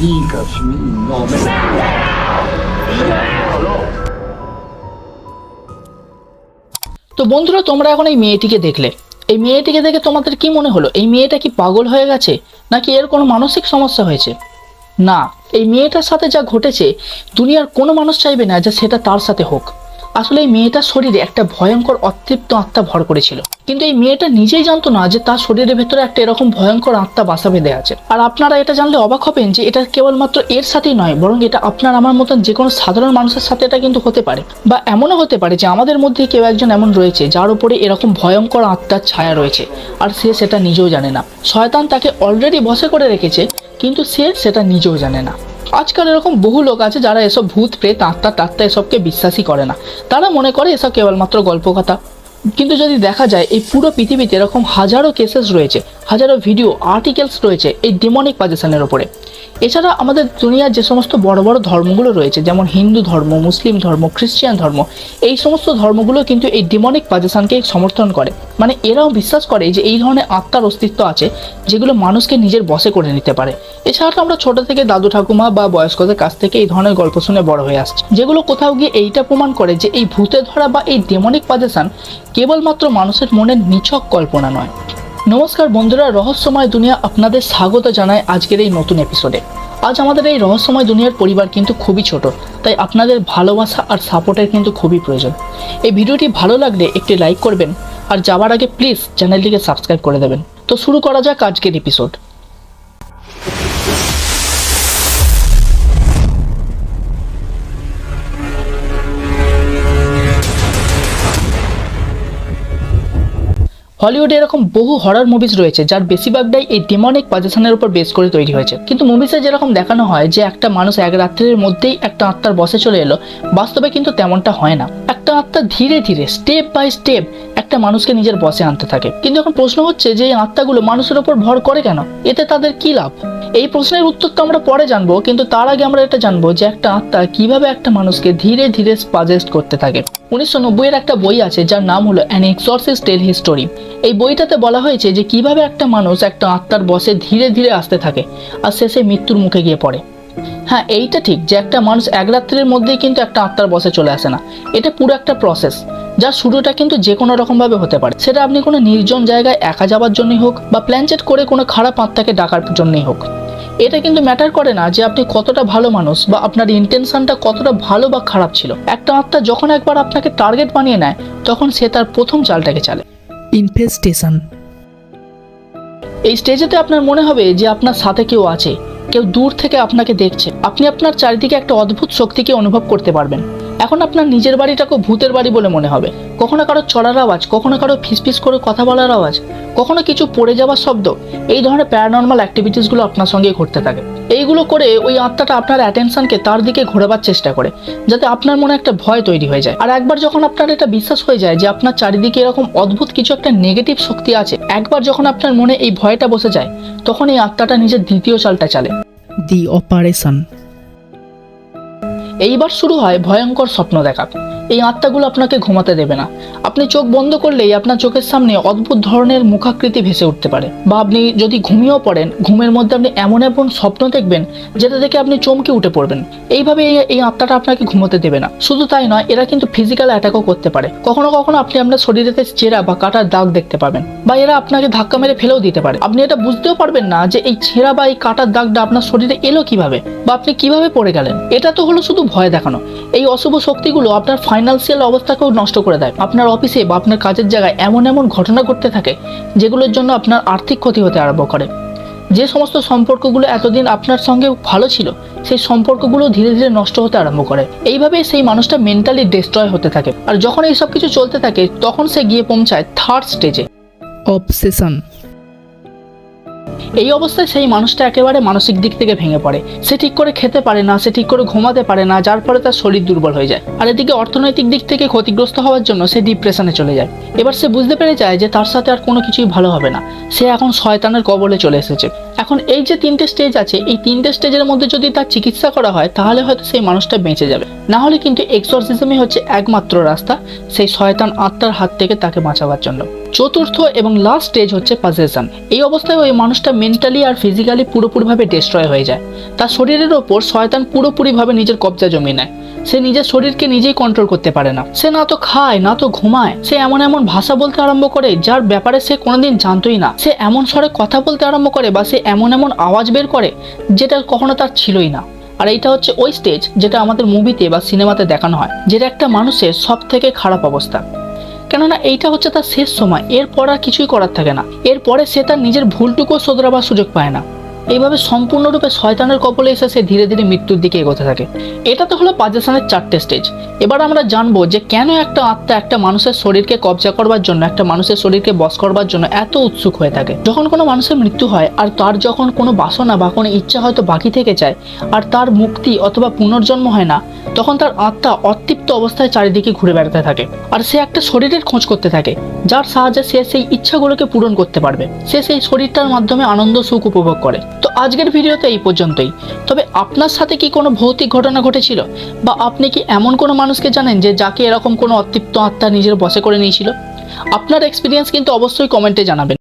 digas mi nome. তো বন্ধুরা, তোমরা এখন এই মেয়েটিকে দেখলে। এই মেয়েটিকে দেখে তোমাদের কি মনে হলো? এই মেয়েটা কি পাগল হয়ে গেছে? নাকি এর কোনো মানসিক সমস্যা হয়েছে? না, এই মেয়েটার সাথে যা ঘটেছে, দুনিয়ার কোনো মানুষ চাইবে না যে সেটা তার সাথে হোক। আসলে এই মেয়েটার শরীরে একটা ভয়ঙ্কর অতৃপ্ত আত্মা ভর করেছিল। কিন্তু এই মেয়েটা নিজেই জানতো না যে তার শরীরের ভেতরে একটা এরকম ভয়ঙ্কর আত্মা বাসা বেঁধে আছে। আর আপনারা এটা জানলে অবাক হবেন যে এটা কেবলমাত্র এর সাথেই নয়, বরং এটা আপনার আমার মতন যে কোনো সাধারণ মানুষের সাথে এটা কিন্তু হতে পারে। বা এমনও হতে পারে যে আমাদের মধ্যে কেউ একজন এমন রয়েছে যার উপরে এরকম ভয়ঙ্কর আত্মার ছায়া রয়েছে, আর সে সেটা নিজেও জানে না। শয়তান তাকে অলরেডি বসে করে রেখেছে, কিন্তু সে সেটা নিজেও জানে না। আজকাল এরকম বহু লোক আছে যারা এসব ভূত, প্রেত, আত্মা টাত্মা এসবকে বিশ্বাসই করে না। তারা মনে করে এসব কেবলমাত্র গল্প কথা কিন্তু যদি দেখা যায়, এই পুরো পৃথিবীতে এরকম হাজারো কেসেস রয়েছে, হাজারো ভিডিও আর্টিকেলস রয়েছে এই ডেমনিক পজিশনের ওপরে এছাড়া আমাদের দুনিয়ার যে সমস্ত বড় বড় ধর্মগুলো রয়েছে, যেমন হিন্দু ধর্ম, মুসলিম ধর্ম, খ্রিস্টান ধর্ম, এই সমস্ত ধর্মগুলো কিন্তু এই ডিমনিক পজিশনকে সমর্থন করে। মানে এরাও বিশ্বাস করে যে এই ধরনের আত্মার অস্তিত্ব আছে, যেগুলো মানুষকে নিজের বশে করে নিতে পারে। এছাড়া তো আমরা ছোট থেকে দাদু ঠাকুমা বা বয়স্কদের কাছ থেকে এই ধরনের গল্প শুনে বড় হয়ে আসছে। যেগুলো কোথাও গিয়ে এইটা প্রমাণ করে যে এই ভূতে ধরা বা এই ডেমনিক পজিশন কেবলমাত্র মানুষের মনের নিছক কল্পনা নয়। নমস্কার বন্ধুরা, রহস্যময় দুনিয়া আপনাদের স্বাগত জানায় আজকের এই নতুন এপিসোডে আজ আমাদের এই রহস্যময় দুনিয়ার পরিবার কিন্তু খুবই ছোট, তাই আপনাদের ভালোবাসা আর সাপোর্টের কিন্তু খুবই প্রয়োজন। এই ভিডিওটি ভালো লাগলে একটি লাইক করবেন, আর যাওয়ার আগে প্লিজ চ্যানেলটিকে সাবস্ক্রাইব করে দেবেন। তো শুরু করা যাক আজকের এপিসোড হলিউডে এরকম বহু হরার মুভিস রয়েছে, যার বেশিরভাগটাই এই ডেমনিক পজিশনের উপর বেস করে তৈরি হয়েছে। কিন্তু মুভিসে যেরকম দেখানো হয় যে একটা মানুষ এক রাত্রের মধ্যেই একটা আত্মার বসে চলে এলো, বাস্তবে কিন্তু তেমনটা হয় না। একটা আত্মা ধীরে ধীরে স্টেপ বাই স্টেপ একটা মানুষকে নিজের বসে আনতে থাকে। কিন্তু এখন প্রশ্ন হচ্ছে যে এই আত্মাগুলো মানুষের উপর ভর করে কেন? এতে তাদের কি লাভ? এই প্রশ্নের উত্তর তো আমরা পরে জানব, কিন্তু তার আগে আমরা এটা জানব যে একটা আত্মা কীভাবে একটা মানুষকে ধীরে ধীরে সাজেস্ট করতে থাকে। উনিশশো নব্বই এর একটা বই আছে, যার নাম হলো অ্যান এক্সরসিস টেল হিস্টোরি এই বইটাতে বলা হয়েছে যে কীভাবে একটা মানুষ একটা আত্মার বসে ধীরে ধীরে আসতে থাকে, আর শেষে মৃত্যুর মুখে গিয়ে পড়ে। হ্যাঁ এইটা ঠিক যে একটা মানুষ এক রাত্রের মধ্যেই কিন্তু একটা আত্মার বসে চলে আসে না। এটা পুরো একটা প্রসেস যার শুরুটা কিন্তু যে কোনো রকমভাবে হতে পারে। সেটা আপনি কোনো নির্জন জায়গায় একা যাওয়ার জন্যই হোক বা প্ল্যানচেট করে কোনো খারাপ আত্মাকে ডাকার জন্যই হোক। এটা কিন্তু ম্যাটার করে না যে আপনি কতটা ভালো মানুষ বা আপনার ইন্টেনশনটা কতটা ভালো বা খারাপ ছিল। একটা আত্মা যখন একবার আপনাকে টার্গেট বানিয়ে নেয়, তখন সে তার প্রথম চালটাকে চালে। ইনফেস্টেশন এই স্টেজেতে আপনার মনে হবে যে আপনার সাথে কেউ আছে, কেউ দূর থেকে আপনাকে দেখছে। আপনি আপনার চারিদিকে একটা অদ্ভুত শক্তিকে অনুভব করতে পারবেন। এখন আপনার নিজের বাড়িটাকে ভূতের বাড়ি বলে মনে হবে। কখনো কারও চড়ার আওয়াজ, কখনো কারও ফিসফিস করে কথা বলার আওয়াজ, কখনো কিছু পড়ে যাওয়ার শব্দ, এই ধরনের প্যারানর্মাল অ্যাক্টিভিটিসগুলো আপনার সঙ্গে ঘটতে থাকে। এইগুলো করে ওই আত্মাটা আপনার অ্যাটেনশনকে তার দিকে ঘোরাবার চেষ্টা করে, যাতে আপনার মনে একটা ভয় তৈরি হয়ে যায়। আর একবার যখন আপনার এটা বিশ্বাস হয়ে যায় যে আপনার চারিদিকে এরকম অদ্ভুত কিছু একটা নেগেটিভ শক্তি আছে, একবার যখন আপনার মনে এই ভয়টা বসে যায়, তখন এই আত্মাটা নিজের দ্বিতীয় চালটা চালে। দি অপারেশন এইবার শুরু হয় ভয়ঙ্কর স্বপ্ন দেখা। এই আত্মাগুলো আপনাকে ঘুমাতে দেবে না। আপনি চোখ বন্ধ করলেই আপনার চোখের সামনে অদ্ভুত ধরনের মুখাকৃতি ভেসে উঠতে পারে। বা আপনি যদি ঘুমিয়েও পড়েন, ঘুমের মধ্যে আপনি এমন এমন স্বপ্ন দেখবেন, যেটা দেখে আপনি চমকে উঠে পড়বেন। এইভাবে এই- এই আত্মাটা আপনাকে ঘুমোতে দেবে না। শুধু তাই নয়, এরা কিন্তু ফিজিক্যাল অ্যাটাকও করতে পারে। কখনো কখনো আপনি আপনার শরীরেতে চেরা বা কাটার দাগ দেখতে পাবেন। বা এরা আপনাকে ধাক্কা মেরে ফেলেও দিতে পারে। আপনি এটা বুঝতেও পারবেন না যে এই ছেঁড়া বা এই কাটার দাগটা আপনার শরীরে এলো কীভাবে বা আপনি কীভাবে পড়ে গেলেন। এটা তো হলো শুধু ভয় দেখানো। এই অশুভ শক্তিগুলো আপনার ফাইন্যান্সিয়াল অবস্থাকেও নষ্ট করে দেয়। আপনার অফিসে বা আপনার কাজের জায়গায় এমন এমন ঘটনা ঘটতে থাকে যেগুলোর জন্য আপনার আর্থিক ক্ষতি হতে আরম্ভ করে। যে সমস্ত সম্পর্কগুলো এতদিন আপনার সঙ্গে ভালো ছিল, সেই সম্পর্কগুলো ধীরে ধীরে নষ্ট হতে আরম্ভ করে। এইভাবে সেই মানুষটা মেন্টালি ডিস্ট্রয় হতে থাকে। আর যখন এই সব কিছু চলতে থাকে, তখন সে গিয়ে পৌঁছায় থার্ড স্টেজে অবসেশন। এই অবস্থায় সেই মানুষটা একেবারে মানসিক দিক থেকে ভেঙে পড়ে। সে ঠিক করে খেতে পারে না, সে ঠিক করে ঘুমাতে পারে না, যার ফলে তার শরীর দুর্বল হয়ে যায়। আর এদিকে অর্থনৈতিক দিক থেকে ক্ষতিগ্রস্ত হওয়ার জন্য সে ডিপ্রেশনে চলে যায়। এবার সে বুঝতে পেরে যায় যে তার সাথে আর কোনো কিছুই ভালো হবে না। সে এখন শয়তানের কবলে চলে এসেছে। এখন এই যে তিনটে স্টেজ আছে, এই তিনটে স্টেজের মধ্যে যদি তার চিকিৎসা করা হয়, তাহলে হয়তো সেই মানুষটা বেঁচে যাবে। না হলে কিন্তু এক্সরসিজমই হচ্ছে একমাত্র রাস্তা, সেই শয়তান আত্মার হাত থেকে তাকে বাঁচাবার জন্য। চতুর্থ এবং লাস্ট স্টেজ হচ্ছে পজেশন এই অবস্থায় ওই মানুষটা মেন্টালি আর ফিজিক্যালি পুরোপুরিভাবে ডিস্ট্রয় হয়ে যায়। তার শরীরের ওপর শয়তান পুরোপুরিভাবে নিজের কবজা জমিয়ে নেয়। সে নিজের শরীরকে নিজেই কন্ট্রোল করতে পারে না। সে না তো খায়, না তো ঘুমায়। সে এমন এমন ভাষা বলতে আরম্ভ করে, যার ব্যাপারে সে কোনোদিন জানতোই না। সে এমন স্বরে কথা বলতে আরম্ভ করে বা সে এমন এমন আওয়াজ বের করে, যেটা কখনো তার ছিলই না। আর এইটা হচ্ছে ওই স্টেজ যেটা আমাদের মুভিতে বা সিনেমাতে দেখানো হয়, যেটা একটা মানুষের সব থেকে খারাপ অবস্থা। কেননা এইটা হচ্ছে তার শেষ সময়, এরপর আর কিছুই করার থাকে না। এরপরে সে তার নিজের ভুলটুকুও শোধরাবার সুযোগ পায় না। এইভাবে সম্পূর্ণরূপে শয়তানের কবলে এসে সে ধীরে ধীরে মৃত্যুর দিকে এগোতে থাকে। এটা তো হলো পাজেশনের চারটে স্টেজ এবার আমরা জানব যে কেন একটা আত্মা একটা মানুষের শরীরকে কবজা করবার জন্য, একটা মানুষের শরীরকে বশ করবার জন্য এত উৎসুক হয়ে থাকে। যখন কোনো মানুষের মৃত্যু হয় আর তার যখন কোনো বাসনা বা কোনো ইচ্ছা হয়তো বাকি থেকে যায় আর তার মুক্তি অথবা পুনর্জন্ম হয় না, তখন তার আত্মা অতৃপ্ত অবস্থায় চারিদিকে ঘুরে বেড়াতে থাকে আর সে একটা শরীরের খোঁজ করতে থাকে, যার সাহায্যে সে সেই ইচ্ছাগুলোকে পূরণ করতে পারবে। সে সেই শরীরটার মাধ্যমে আনন্দ, সুখ উপভোগ করে। তো আজকের ভিডিও তো এই পর্যন্তই। তবে আপনার সাথে কি কোনো ভৌতিক ঘটনা ঘটেছিল? বা আপনি কি এমন কোনো মানুষকে জানেন যে যাকে এরকম কোনো অতৃপ্ত আত্মা নিজের বসে করে নিয়েছিল? আপনার এক্সপিরিয়েন্স কিন্তু অবশ্যই কমেন্টে জানাবেন।